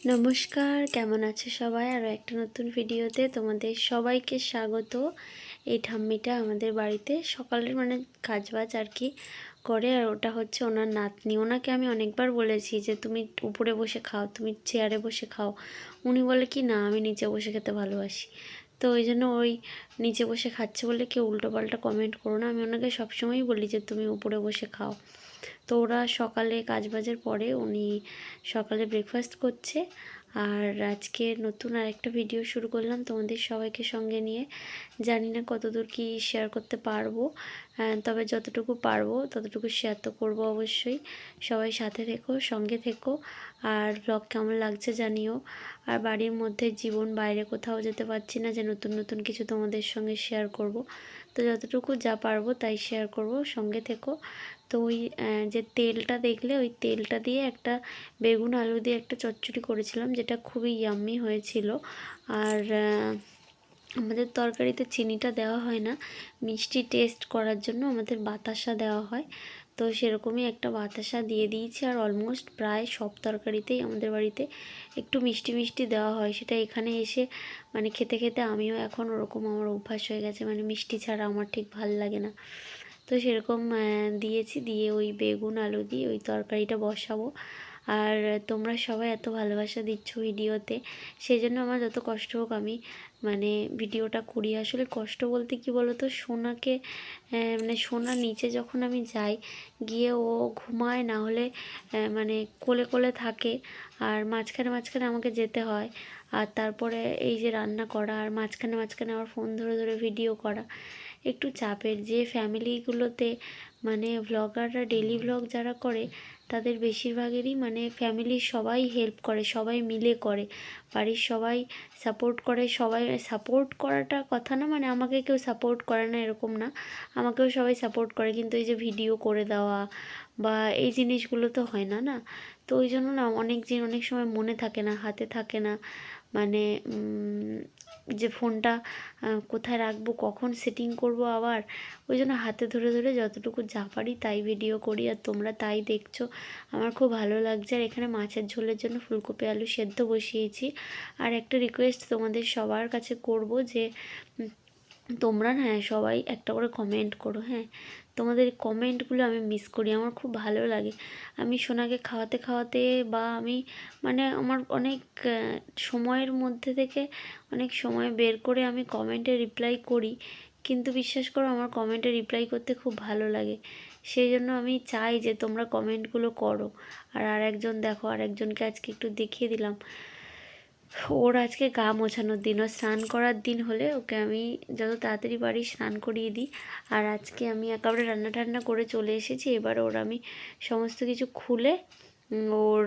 নমস্কার, কেমন আছে সবাই? আরও একটা নতুন ভিডিওতে তোমাদের সবাইকে স্বাগত। এই ঠাম্মিটা আমাদের বাড়িতে সকালের মানে কাজবাজ আর কি করে, আর ওটা হচ্ছে ওনার নাতনি। ওনাকে আমি অনেকবার বলেছি যে, তুমি উপরে বসে খাও, তুমি চেয়ারে বসে খাও। উনি বলে কি, না, আমি নিচে বসে খেতে ভালোবাসি। তো ওই জন্য ওই নিচে বসে খাচ্ছে বলে কেউ উল্টোপাল্টা কমেন্ট করো না। আমি ওনাকে সবসময়ই বলি যে, তুমি উপরে বসে খাও। তো ওরা সকালে কাজবাজের পরে উনি সকালে ব্রেকফাস্ট করছে। আর আজকে নতুন আরেকটা ভিডিও শুরু করলাম তোমাদের সবাইকে সঙ্গে নিয়ে। জানি না কতদূর কি শেয়ার করতে পারব। তবে যতটুকু পারব ততটুকু শেয়ার তো করব অবশ্যই। সবাই সাথে থেকো, সঙ্গে থেকো। আর ব্লগ কেমন লাগছে জানিও। আর বাড়ির মধ্যে জীবন বাইরে কোথাও যেতে পারছি না যে নতুন নতুন কিছু তোমাদের সঙ্গে শেয়ার করব। তো যতটুকু যা পারব তাই শেয়ার করব, সঙ্গে থেকো। তো ওই যে তেলটা দেখলে ওই তেলটা দিয়ে একটা বেগুন আলু দিয়ে একটা চচ্চড়ি করেছিলাম, যেটা খুবই ইয়াম্মি হয়েছিল। আর আমাদের তরকারিতে চিনিটা দেওয়া হয় না, মিষ্টি টেস্ট করার জন্য আমাদের বাতাসা দেওয়া হয়। তো সেরকমই একটা বাতাসা দিয়ে দিয়েছি, আর অলমোস্ট প্রায় সব তরকারিতেই আমাদের বাড়িতে একটু মিষ্টি মিষ্টি দেওয়া হয়। সেটা এখানে এসে মানে খেতে খেতে আমিও এখন ওরকম আমার অভ্যাস হয়ে গেছে মানে মিষ্টি ছাড়া আমার ঠিক ভালো লাগে না। তো সেরকম দিয়েছি। দিয়ে ওই বেগুন, আলু দিয়ে ওই তরকারিটা বসাবো। আর তোমরা সবাই এত ভালোবাসা দিচ্ছ ভিডিওতে সেই জন্য আমার যত কষ্ট হোক আমি মানে ভিডিওটা করি। আসলে কষ্ট বলতে কি বলো তো সোনাকে মানে সোনা নিচে যখন আমি যাই, গিয়ে ও ঘুমায়, না হলে মানে কোলে কোলে থাকে। আর মাঝখানে মাঝখানে আমাকে যেতে হয়। আর তারপরে এই যে রান্না করা, আর মাঝখানে মাঝখানে আমার ফোন ধরে ধরে ভিডিও করা। একটু চাপের। যে ফ্যামিলিগুলোতে মানে ভ্লগাররা ডেলি ভ্লগ যারা করে, তাদের বেশিরভাগেরই মানে ফ্যামিলির সবাই হেল্প করে, সবাই মিলে করে। বাড়ির সবাই সাপোর্ট করে, সবাই সাপোর্ট করাটা কথা না মানে আমাকে কেউ সাপোর্ট করে না এরকম না। আমাকেও সবাই সাপোর্ট করে, কিন্তু এই যে ভিডিও করে দেওয়া বা এই জিনিসগুলো তো হয় না না? তো ওই জন্য না অনেক দিন অনেক সময় মনে থাকে না, হাতে থাকে না। মানে যে ফোনটা কোথায় রাখব, কখন সেটিং করব আবার, ওই জন্য হাতে ধরে ধরে যতটুকু যা পারি তাই ভিডিও করি আর তোমরা তাই দেখছ। আমার খুব ভালো লাগছে আর এখানে মাছের ঝোলের জন্য ফুলকপি, আলু সেদ্ধ বসিয়েছি। আর একটা রিকোয়েস্ট তোমাদের সবার কাছে করব যে তোমরা না হ্যাঁ সবাই একটা করে কমেন্ট করো হ্যাঁ। তোমাদের কমেন্টগুলো আমি মিস করি, আমার খুব ভালো লাগে। আমি সোনাকে খাওয়াতে খাওয়াতে বা আমি মানে আমার অনেক সময়ের মধ্যে থেকে অনেক সময় বের করে আমি কমেন্টে রিপ্লাই করি। কিন্তু বিশ্বাস করো, আমার কমেন্টে রিপ্লাই করতে খুব ভালো লাগে। সেই জন্য আমি চাই যে তোমরা কমেন্টগুলো করো। আর আরেকজন দেখো, আরেকজনকে আজকে একটু দেখিয়ে দিলাম। ওর আজকে গা মোছানোর দিন, ওর স্নান করার দিন হলে ওকে আমি যত তাড়াতাড়ি পারি স্নান করিয়ে দিই। আর আজকে আমি একেবারে রান্না টান্না করে চলে এসেছি, এবার ওর আমি সমস্ত কিছু খুলে ওর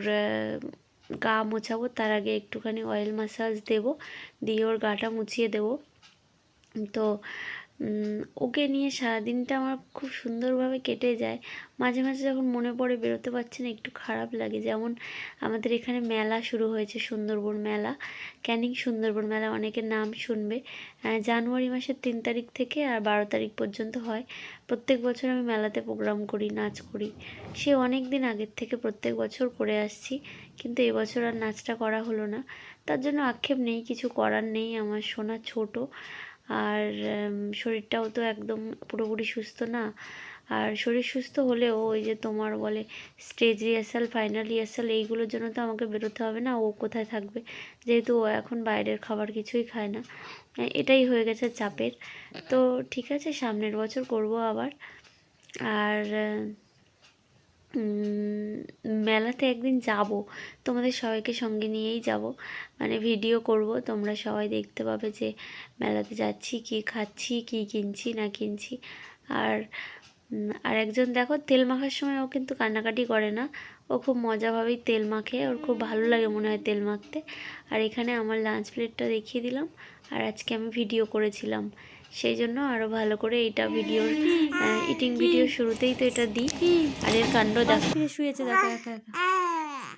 গা মোছাবো, তার আগে একটুখানি অয়েল মাসাজ দেব, দিয়ে ওর গাটা মুছিয়ে দেব। তো ওকে নিয়ে সারাদিনটা আমার খুব সুন্দরভাবে কেটে যায়। মাঝে মাঝে যখন মনে পড়ে বেরোতে পারছি না, একটু খারাপ লাগে। যেমন আমাদের এখানে মেলা শুরু হয়েছে, সুন্দরবন মেলা। ক্যানিং সুন্দরবন মেলা, অনেকের নাম শুনবে। জানুয়ারি মাসের তিন তারিখ থেকে আর বারো তারিখ পর্যন্ত হয়। প্রত্যেক বছর আমি মেলাতে প্রোগ্রাম করি, নাচ করি। সে অনেক দিন আগের থেকে প্রত্যেক বছর করে আসছি, কিন্তু এবছর আর নাচটা করা হলো না। তার জন্য আক্ষেপ নেই, কিছু করার নেই। আমার সোনা ছোট। আর শরীরটাও তো একদম পুরোপুরি সুস্থ না। আর শরীর সুস্থ হলেও ওই যে তোমার বলে স্টেজ রিহার্সাল ফাইনাল রিহার্সাল এইগুলোর জন্য তো আমাকে বেরোতে হবে না, ও কোথায় থাকবে? যেহেতু ও এখন বাইরের খাবার কিছুই খায় না। এটাই হয়ে গেছে চাপের। তো ঠিক আছে, সামনের বছর করব আবার। আর মেলাতে একদিন যাব। তোমাদের সবাইকে সঙ্গে নিয়েই যাব। মানে ভিডিও করব। তোমরা সবাই দেখতে পাবে যে মেলাতে যাচ্ছি, কি খাচ্ছি, কি কিনছি, না কিনছি। আর আর একজন দেখো তেল মাখার সময় ও কিন্তু কান্নাকাটি করে না। ও খুব মজাভাবেই তেল মাখে। ওর খুব ভালো লাগে মনে হয় তেল মাখতে। আর এখানে আমার লাঞ্চ প্লেটটা দেখিয়ে দিলাম। আর আজকে আমি ভিডিও করেছিলাম। সেই জন্য আরও ভালো করে এটা ভিডিওর ইটিং ভিডিও শুরুতেই তো এটা দিই। আর এর কাণ্ড দেখো। শুয়েছে দেখো একা একা।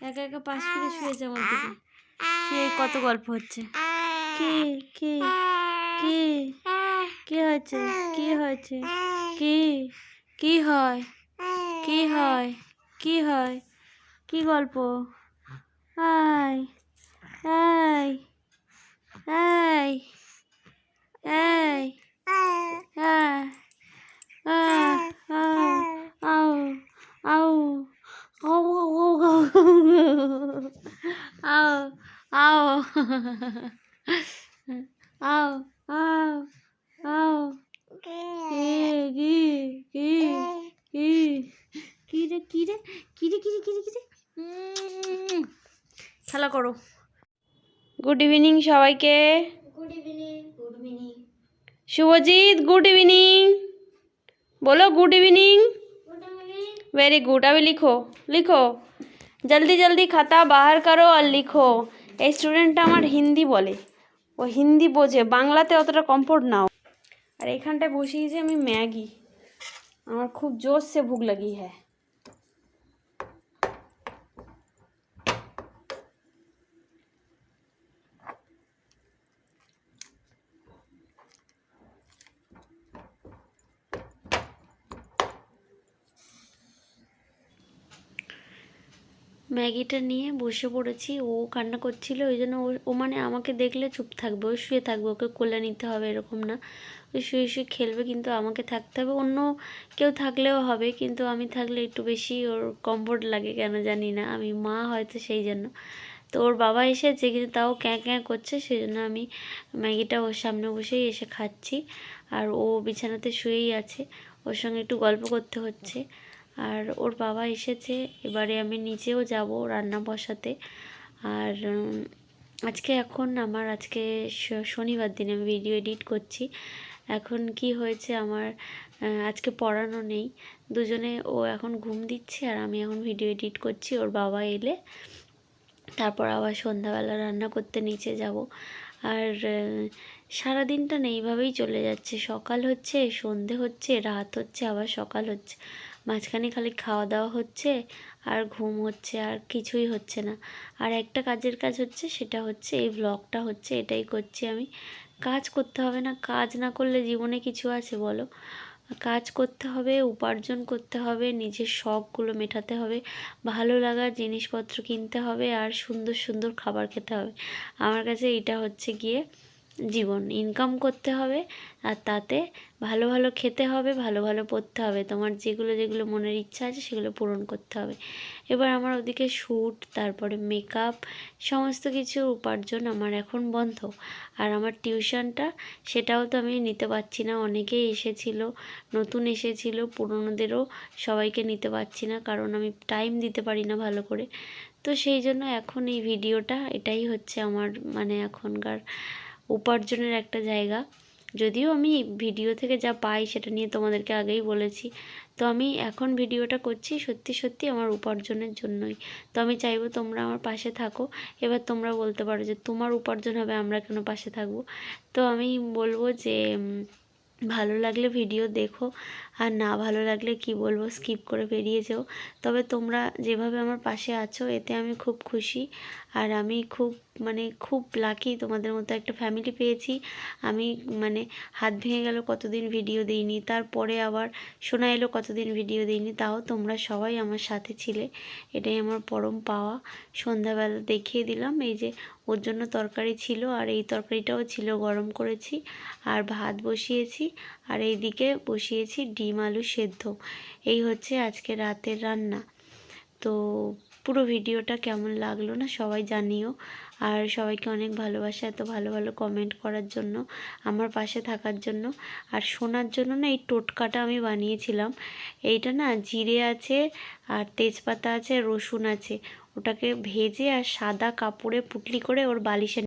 একা একা পাশ ফিরে শুয়েছে আমার দিকে কত গল্প হচ্ছে। কি কি কি কি হয়েছে কি হয়েছে কি কি হয় কি হয় কি হয় কি গল্প? আয় আয় আয় আয়। আও রে রে রে খেলা করো। গুড ইভিনিং সবাইকে। Good evening Subhajit good evening बोलो good evening good evening very good अभी लिखो लिखो জলদি জলদি খাতা বাহার করো আর লিখো এই স্টুডেন্টটা আমার হিন্দি বলে ও হিন্দি বোঝে বাংলাতে অতটা কমফোর্ট নাও আর এখানটায় বসিয়েছি আমি ম্যাগি আমার খুব জোর সে ভুক লাগি হ্যাঁ ম্যাগিটা নিয়ে বসে পড়েছি। ও কান্না করছিল, ওই জন্য ও- মানে আমাকে দেখলে চুপ থাকবে ও শুয়ে থাকবে, ওকে কোলে নিতে হবে এরকম না। ও শুয়ে শুয়ে খেলবে কিন্তু আমাকে থাকতে হবে, অন্য কেউ থাকলেও হবে, কিন্তু আমি থাকলে একটু বেশি ওর কমফোর্ট লাগে কেন জানি না, আমি মা হয়তো সেই জন্য। তো ওর বাবা এসেছে, কিন্তু তাও ক্যাঁ ক্যাঁ করছে সেই জন্য আমি ম্যাগিটা ওর সামনে বসেই এসে খাচ্ছি। আর ও বিছানাতে শুয়েই আছে, ওর সঙ্গে একটু গল্প করতে হচ্ছে। আর ওর বাবা এসেছে এবারে আমি নিজেও যাব রান্না বসাতে। আর আজকে এখন আমার আজকে শনিবার দিন আমি ভিডিও এডিট করছি। এখন কি হয়েছে আমার আজকে পড়ানো নেই। দুজনে ও এখন ঘুম দিচ্ছে আর আমি এখন ভিডিও এডিট করছি ওর বাবা এলে তারপর আবার সন্ধ্যাবেলা রান্না করতে নিচে যাব। আর আহ, সারাদিনটা না এইভাবেই চলে যাচ্ছে। সকাল হচ্ছে সন্ধে হচ্ছে রাত হচ্ছে আবার সকাল হচ্ছে। মাঝখানে খালি খাওয়া দাওয়া হচ্ছে আর ঘুম হচ্ছে আর কিছুই হচ্ছে না। আর একটা কাজের কাজ হচ্ছে সেটা হচ্ছে এই ব্লগটা হচ্ছে, এটাই করছি আমি। কাজ করতে হবে না, কাজ না করলে জীবনে কিছু আছে বলো। কাজ করতে হবে, উপার্জন করতে হবে, নিজের শখগুলো মেটাতে হবে, ভালো লাগার জিনিসপত্র কিনতে হবে আর সুন্দর সুন্দর খাবার খেতে হবে। আমার কাছে এটা হচ্ছে গিয়ে জীবন ইনকাম করতে হবে আর তাতে ভালো ভালো খেতে হবে, ভালো ভালো পড়তে হবে। তোমার যেগুলো যেগুলো মনের ইচ্ছা আছে সেগুলো পূরণ করতে হবে। এবার আমার ওদিকে শ্যুট তারপরে মেকআপ সমস্ত কিছু উপার্জন আমার এখন বন্ধ। আর আমার টিউশনটা সেটাও তো আমি নিতে পারছি না। অনেকেই এসেছিল, নতুন এসেছিল, পুরনোদেরও সবাইকে নিতে পারছি না কারণ আমি টাইম দিতে পারি না ভালো করে। তো সেই জন্য এখন এই ভিডিওটা এটাই হচ্ছে আমার মানে এখনকার উপার্জনের একটা জায়গা। যদিও আমি ভিডিও থেকে যা পাই সেটা নিয়ে তোমাদেরকে আগেই বলেছি। তো আমি এখন ভিডিওটা করছি সত্যি সত্যি আমার উপার্জনের জন্যই। তো আমি চাইব তোমরা আমার পাশে থাকো। এবার তোমরা বলতে পারো যে তোমার উপার্জন হবে, আমরা কেন পাশে থাকব? তো আমি বলব যে ভালো লাগলে ভিডিও দেখো। আর না ভালো লাগলে কি বলব স্কিপ করে বেরিয়ে যেও। তবে তোমরা যেভাবে আমার পাশে আছো, এতে আমি খুব খুশি। আর আমি খুব মানে খুব লাকি তোমাদের মতো একটা ফ্যামিলি পেয়েছি। আমি মানে হাত ভেঙে গেল কতদিন ভিডিও দিইনি, তারপরে আবার শোনা এলো কতদিন ভিডিও দিইনি, তাও তোমরা সবাই আমার সাথে ছিলে। এটাই আমার পরম পাওয়া। সন্ধ্যাবেলা দেখিয়ে দিলাম, এই যে ওর জন্য তরকারি ছিল, আর এই তরকারিটাও ছিল, গরম করেছি। আর ভাত বসিয়েছি, আর এইদিকে বসিয়েছি ডিম আলু সেদ্ধ। এই হচ্ছে আজকে রাতের রান্না। তো পুরো ভিডিওটা কেমন লাগল না সবাই জানিও। আর সবাইকে অনেক ভালোবাসা এত ভালো ভালো কমেন্ট করার জন্য, আমার পাশে থাকার জন্য। আর শোনার জন্য না এই টোটকাটা আমি বানিয়েছিলাম। এইটা না জিরে আছে আর তেজপাতা আছে, রসুন আছে। ওটাকে ভেজে আর সাদা কাপড়ে পুটলি করে ওর বালিশে